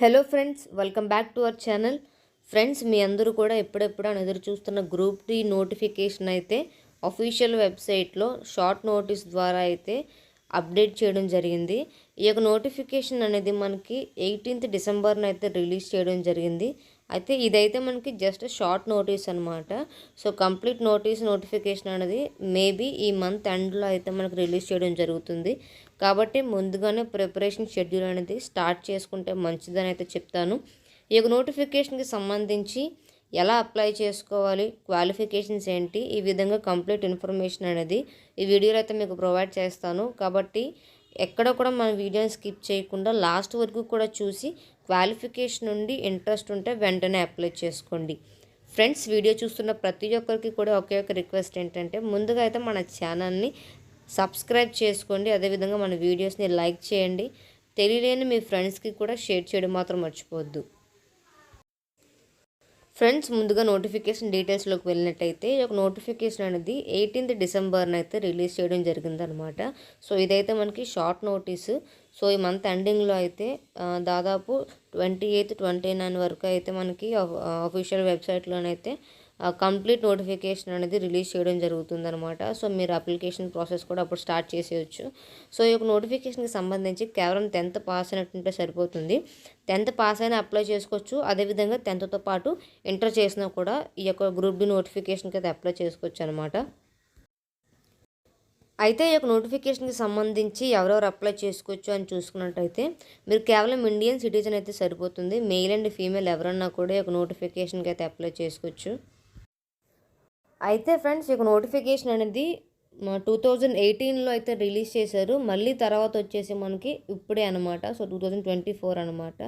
Hello friends welcome back to our channel friends మీ అందరూ కూడా ఎప్పుడెప్పుడు అని ఎదురు చూస్తున్న గ్రూప్ డి నోటిఫికేషన్ అయితే అఫీషియల్ వెబ్సైట్లో షార్ట్ నోటీస్ ద్వారా అయితే అప్డేట్ చేయడం జరిగింది. ఈ యొక్క నోటిఫికేషన్ అనేది మనకి ఎయిటీన్త్ డిసెంబర్ను అయితే రిలీజ్ చేయడం జరిగింది. అయితే ఇదైతే మనకి జస్ట్ షార్ట్ నోటీస్ అనమాట సో కంప్లీట్ నోటీస్ నోటిఫికేషన్ అనేది మేబీ ఈ మంత్ ఎండ్లో అయితే మనకు రిలీజ్ చేయడం జరుగుతుంది. కాబట్టి ముందుగానే ప్రిపరేషన్ షెడ్యూల్ అనేది స్టార్ట్ చేసుకుంటే మంచిదని అయితే చెప్తాను. ఈ యొక్క నోటిఫికేషన్కి సంబంధించి ఎలా అప్లై చేసుకోవాలి క్వాలిఫికేషన్స్ ఏంటి ఈ విధంగా కంప్లీట్ ఇన్ఫర్మేషన్ అనేది ఈ వీడియోలో అయితే మీకు ప్రొవైడ్ చేస్తాను. కాబట్టి ఎక్కడ కూడా మన వీడియోని స్కిప్ చేయకుండా లాస్ట్ వరకు కూడా చూసి క్వాలిఫికేషన్ నుండి ఇంట్రెస్ట్ ఉంటే వెంటనే అప్లై చేసుకోండి. ఫ్రెండ్స్ వీడియో చూస్తున్న ప్రతి ఒక్కరికి కూడా ఒకే ఒక రిక్వెస్ట్ ఏంటంటే ముందుగా అయితే మన ఛానల్ని సబ్స్క్రైబ్ చేసుకోండి. అదేవిధంగా మన వీడియోస్ని లైక్ చేయండి. తెలియలేని మీ ఫ్రెండ్స్కి కూడా షేర్ చేయడం మాత్రం మర్చిపోవద్దు. ఫ్రెండ్స్ ముందుగా నోటిఫికేషన్ డీటెయిల్స్లోకి వెళ్ళినట్టయితే ఒక నోటిఫికేషన్ అనేది ఎయిటీన్త్ డిసెంబర్ని అయితే రిలీజ్ చేయడం జరిగిందనమాట సో ఇదైతే మనకి షార్ట్ నోటీసు. సో ఈ మంత్ ఎండింగ్లో అయితే దాదాపు ట్వంటీ ఎయిత్ ట్వంటీ నైన్ వరకు అయితే మనకి అఫీషియల్ వెబ్సైట్లోనైతే కంప్లీట్ నోటిఫికేషన్ అనేది రిలీజ్ చేయడం జరుగుతుంది అనమాట సో మీరు అప్లికేషన్ ప్రాసెస్ కూడా అప్పుడు స్టార్ట్ చేసేయచ్చు. సో ఈ యొక్క నోటిఫికేషన్కి సంబంధించి కేవలం టెన్త్ పాస్ అయినట్టుంటే సరిపోతుంది. టెన్త్ పాస్ అయినా అప్లై చేసుకోవచ్చు. అదేవిధంగా టెన్త్తో పాటు ఇంటర్ చేసినా కూడా ఈ యొక్క గ్రూప్ డి నోటిఫికేషన్కి అయితే అప్లై చేసుకోవచ్చు అనమాట అయితే ఈ యొక్క నోటిఫికేషన్కి సంబంధించి ఎవరెవరు అప్లై చేసుకోవచ్చు అని చూసుకున్నట్టయితే మీరు కేవలం ఇండియన్ సిటిజన్ అయితే సరిపోతుంది. మెయిల్ అండ్ ఫీమేల్ ఎవరన్నా కూడా ఈ యొక్క నోటిఫికేషన్కి అయితే అప్లై చేసుకోవచ్చు. అయితే ఫ్రెండ్స్ ఇక నోటిఫికేషన్ అనేది టూ థౌజండ్ ఎయిటీన్లో అయితే రిలీజ్ చేశారు. మళ్ళీ తర్వాత వచ్చేసి మనకి ఇప్పుడే అనమాట so two thousand twenty four అనమాట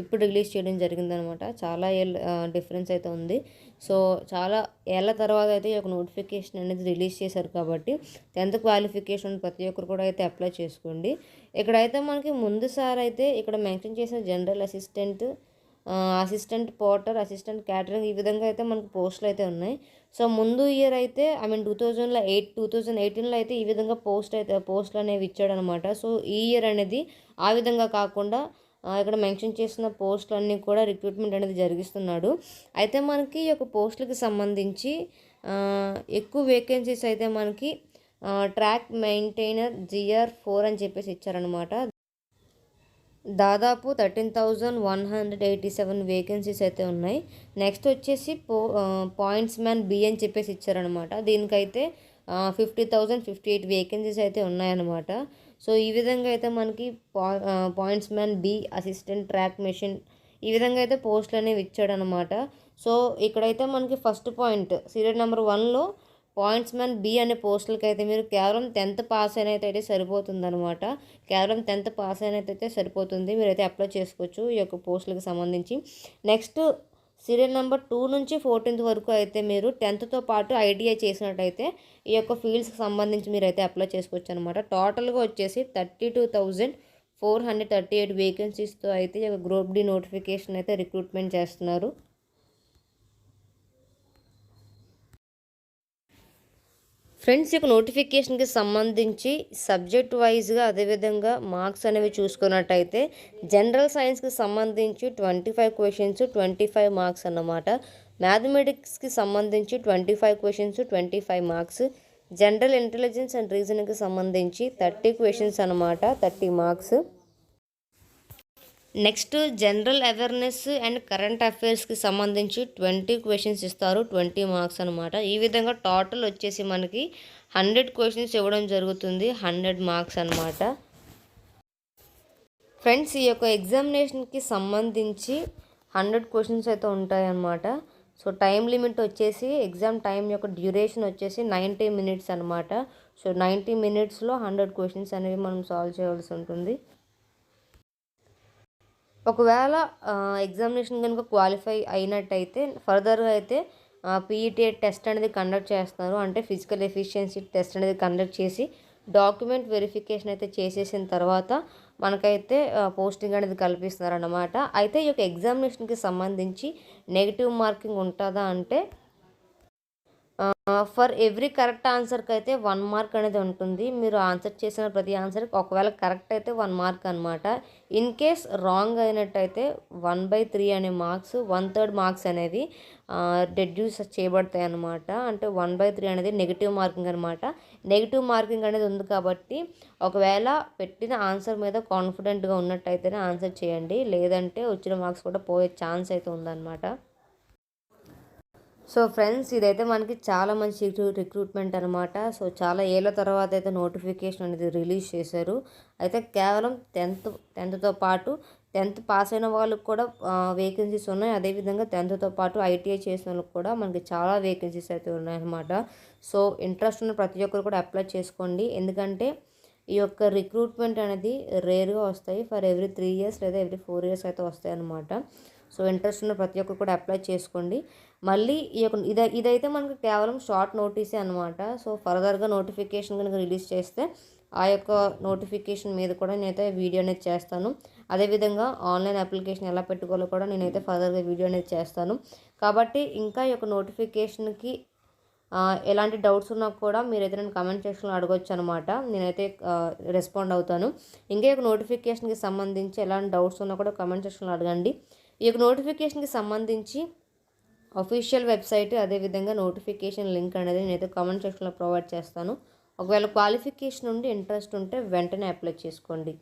ఇప్పుడు రిలీజ్ చేయడం జరిగిందనమాట చాలా ఏళ్ళ డిఫరెన్స్ అయితే ఉంది. సో చాలా ఏళ్ళ తర్వాత అయితే ఈ యొక్క నోటిఫికేషన్ అనేది రిలీజ్ చేశారు కాబట్టి టెన్త్ క్వాలిఫికేషన్ ప్రతి ఒక్కరు కూడా అయితే అప్లై చేసుకోండి. ఇక్కడైతే మనకి ముందుసారి అయితే ఇక్కడ మెన్షన్ చేసిన general assistant assistant porter assistant catering ఈ విధంగా అయితే మనకు పోస్టులు అయితే ఉన్నాయి. సో ముందు ఇయర్ అయితే ఐ మీన్ టూ థౌజండ్లో ఎయిట్ టూ థౌజండ్ ఎయిటీన్లో అయితే ఈ విధంగా పోస్ట్ అయితే పోస్టులు అనేవి ఇచ్చాడనమాట సో ఈ ఇయర్ అనేది ఆ విధంగా కాకుండా ఇక్కడ మెన్షన్ చేసిన పోస్టులు అన్నీ కూడా రిక్రూట్మెంట్ అనేది జరిగిస్తున్నాడు. అయితే మనకి ఈ యొక్క పోస్టులకి సంబంధించి ఎక్కువ వేకెన్సీస్ అయితే మనకి ట్రాక్ మెయింటైనర్ జిఆర్ ఫోర్ అని చెప్పేసి ఇచ్చారనమాట దాదాపు thirteen thousand one hundred eighty seven vacancies అయితే ఉన్నాయి. నెక్స్ట్ వచ్చేసి పో పాయింట్స్ మ్యాన్ బి అని చెప్పేసి ఇచ్చారనమాట దీనికైతే fifty thousand fifty eight vacancies అయితే ఉన్నాయన్నమాట. సో ఈ విధంగా అయితే మనకి points man B assistant track machine ఈ విధంగా అయితే పోస్టులు అనేవి ఇచ్చాడనమాట సో ఇక్కడైతే మనకి ఫస్ట్ పాయింట్ సీరియల్ నెంబర్ వన్లో పాయింట్స్ మ్యాన్ బి అనే పోస్టులకి అయితే మీరు కేవలం టెన్త్ పాస్ అయినైతే అయితే సరిపోతుంది అనమాట కేవలం టెన్త్ పాస్ అయినైతే సరిపోతుంది. మీరైతే అప్లై చేసుకోవచ్చు ఈ యొక్క పోస్టులకు సంబంధించి. నెక్స్ట్ సీరియల్ నెంబర్ టూ నుంచి ఫోర్టీన్త్ వరకు అయితే మీరు టెన్త్తో పాటు ఐటీఐ చేసినట్టయితే ఈ యొక్క ఫీల్డ్స్కి సంబంధించి మీరు అయితే అప్లై చేసుకోవచ్చు అనమాట టోటల్గా వచ్చేసి thirty two thousand four hundred thirty eight వేకెన్సీస్తో అయితే ఈ యొక్క గ్రూప్ డి నోటిఫికేషన్ అయితే రిక్రూట్మెంట్ చేస్తున్నారు. ఫ్రెండ్స్ యొక్క నోటిఫికేషన్కి సంబంధించి సబ్జెక్ట్ వైజ్గా అదేవిధంగా మార్క్స్ అనేవి చూసుకున్నట్టయితే జనరల్ సైన్స్కి సంబంధించి twenty five questions twenty five marks అన్నమాట. మ్యాథమెటిక్స్కి సంబంధించి twenty five questions twenty five marks. General intelligence and రీజనింగ్కి సంబంధించి థర్టీ క్వశ్చన్స్ అనమాట thirty marks. Next general awareness and current అఫైర్స్కి సంబంధించి ట్వంటీ క్వశ్చన్స్ ఇస్తారు ట్వంటీ మార్క్స్ అనమాట ఈ విధంగా టోటల్ వచ్చేసి మనకి హండ్రెడ్ క్వశ్చన్స్ ఇవ్వడం జరుగుతుంది హండ్రెడ్ మార్క్స్ అనమాట ఫ్రెండ్స్ ఈ యొక్క ఎగ్జామినేషన్కి సంబంధించి హండ్రెడ్ క్వశ్చన్స్ అయితే ఉంటాయన్నమాట సో టైం లిమిట్ వచ్చేసి ఎగ్జామ్ టైం యొక్క డ్యూరేషన్ వచ్చేసి నైంటీ మినిట్స్ అనమాట సో నైంటీ మినిట్స్లో హండ్రెడ్ క్వశ్చన్స్ అనేవి మనం సాల్వ్ చేయాల్సి ఉంటుంది. ఒకవేళ ఎగ్జామినేషన్ కనుక క్వాలిఫై అయినట్టయితే ఫర్దర్గా అయితే పీఈటీ టెస్ట్ అనేది కండక్ట్ చేస్తారు. అంటే ఫిజికల్ ఎఫిషియన్సీ టెస్ట్ అనేది కండక్ట్ చేసి డాక్యుమెంట్ వెరిఫికేషన్ అయితే చేసేసిన తర్వాత మనకైతే పోస్టింగ్ అనేది కల్పిస్తున్నారు అన్నమాట అయితే ఈ యొక్క ఎగ్జామినేషన్కి సంబంధించి నెగిటివ్ మార్కింగ్ ఉంటుందా అంటే ఫర్ ఎవ్రీ కరెక్ట్ ఆన్సర్కి అయితే వన్ మార్క్ అనేది ఉంటుంది. మీరు ఆన్సర్ చేసిన ప్రతి ఆన్సర్కి ఒకవేళ కరెక్ట్ అయితే వన్ మార్క్ అనమాట ఇన్ కేస్ రాంగ్ అయినట్టయితే వన్ బై త్రీ అనే మార్క్స్ వన్ థర్డ్ మార్క్స్ అనేవి డెడ్యూస్ చేయబడతాయి అనమాట అంటే వన్ బై త్రీ అనేది నెగిటివ్ మార్కింగ్ అనమాట నెగిటివ్ మార్కింగ్ అనేది ఉంది కాబట్టి ఒకవేళ పెట్టిన ఆన్సర్ మీద కాన్ఫిడెంట్గా ఉన్నట్టయితేనే ఆన్సర్ చేయండి. లేదంటే వచ్చిన మార్క్స్ కూడా పోయే ఛాన్స్ అయితే ఉందన్నమాట. సో ఫ్రెండ్స్ ఇదైతే మనకి చాలా మంచి రిక్రూట్మెంట్ అనమాట సో చాలా ఏళ్ళ తర్వాత అయితే నోటిఫికేషన్ అనేది రిలీజ్ చేశారు. అయితే కేవలం టెన్త్ టెన్త్తో పాటు టెన్త్ పాస్ అయిన వాళ్ళకి కూడా వేకెన్సీస్ ఉన్నాయి. అదేవిధంగా టెన్త్తో పాటు ఐటీఐ చేసిన వాళ్ళకి కూడా మనకి చాలా వేకెన్సీస్ అయితే ఉన్నాయన్నమాట. సో ఇంట్రెస్ట్ ఉన్న ప్రతి ఒక్కరు కూడా అప్లై చేసుకోండి. ఎందుకంటే ఈ యొక్క రిక్రూట్మెంట్ అనేది రేర్గా వస్తాయి. ఫర్ ఎవ్రీ త్రీ ఇయర్స్ లేదా ఎవ్రీ ఫోర్ ఇయర్స్ అయితే వస్తాయి అనమాట సో ఇంట్రెస్ట్ ఉన్న ప్రతి ఒక్కరు కూడా అప్లై చేసుకోండి. మళ్ళీ ఈ యొక్క ఇద ఇదైతే మనకు కేవలం షార్ట్ నోటీసే అనమాట సో ఫర్దర్గా నోటిఫికేషన్ కనుక రిలీజ్ చేస్తే ఆ యొక్క నోటిఫికేషన్ మీద కూడా నేనైతే వీడియో అనేది చేస్తాను. అదేవిధంగా ఆన్లైన్ అప్లికేషన్ ఎలా పెట్టుకోవాలో కూడా నేనైతే ఫర్దర్గా వీడియో అనేది చేస్తాను. కాబట్టి ఇంకా ఈ యొక్క నోటిఫికేషన్కి ఎలాంటి డౌట్స్ ఉన్నా కూడా మీరైతే నేను కమెంట్ సెక్షన్లో అడగొచ్చు అనమాట నేనైతే రెస్పాండ్ అవుతాను. ఇంకా యొక్క నోటిఫికేషన్కి సంబంధించి ఎలాంటి డౌట్స్ ఉన్నా కూడా కమెంట్ సెక్షన్లో అడగండి. ఈ యొక్క నోటిఫికేషన్కి సంబంధించి అఫీషియల్ వెబ్సైట్ అదేవిధంగా నోటిఫికేషన్ లింక్ అనేది నేనైతే కామెంట్ సెక్షన్లో ప్రొవైడ్ చేస్తాను. ఒకవేళ క్వాలిఫికేషన్ ఉండి ఇంట్రెస్ట్ ఉంటే వెంటనే అప్లై చేసుకోండి.